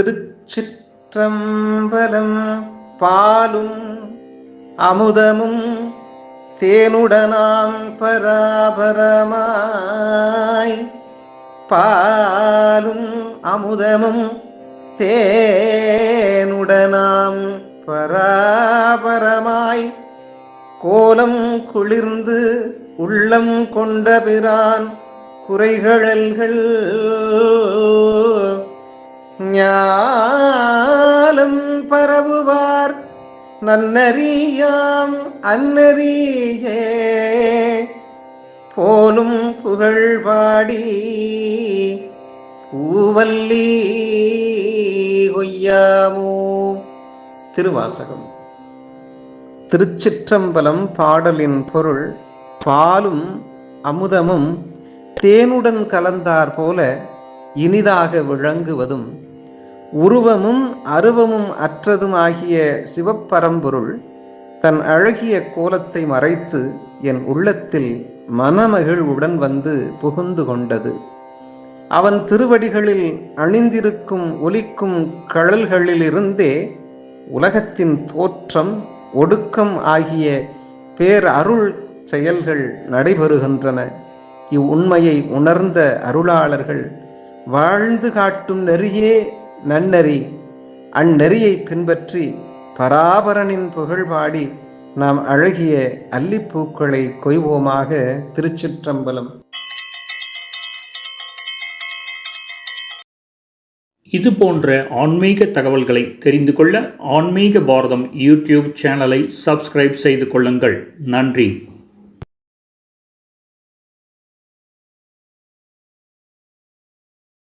திருச்சிற்றம்பலம் பாலும் அமுதமும் தேனுடனாம் பராபரமாய். பாலும் அமுதமும் தேனுடனாம் பராபரமாய். கோலம் குளிர்ந்து உள்ளம் கொண்ட பிரான் குறைகழல்கள் ஞாலம் பரவுவார். நன்னறியாம் அன்னறியே போலும் புகழ்வாடி பூவல்லி கொய்யாமோ. திருவாசகம். திருச்சிற்றம்பலம் பாடலின் பொருள் பாலும் அமுதமும் தேனுடன் கலந்தார் போல இனிதாக விளங்குவதும் உருவமும் அருவமும் அற்றதும் ஆகிய சிவப்பரம்பொருள் தன் அழகிய கோலத்தை மறைத்து என் உள்ளத்தில் மனமகிழ்வுடன் வந்து புகுந்து கொண்டது. அவன் திருவடிகளில் அணிந்திருக்கும் ஒலிக்கும் கழல்களிலிருந்தே உலகத்தின் தோற்றம் ஒடுக்கம் ஆகிய பேரருள் செயல்கள் நடைபெறுகின்றன. இவ்வுண்மையை உணர்ந்த அருளாளர்கள் வாழ்ந்து காட்டும் நெறியே நன்னெறி அந்நெறியை பின்பற்றி பராபரனின் புகழ் பாடி நாம் அழகிய அல்லிப்பூக்களை கொய்வோமாக திருச்சிற்றம்பலம். இது போன்ற ஆன்மீக தகவல்களை தெரிந்து கொள்ள ஆன்மீக பாரதம் யூடியூப் சேனலை சப்ஸ்கிரைப் செய்து கொள்ளுங்கள். நன்றி.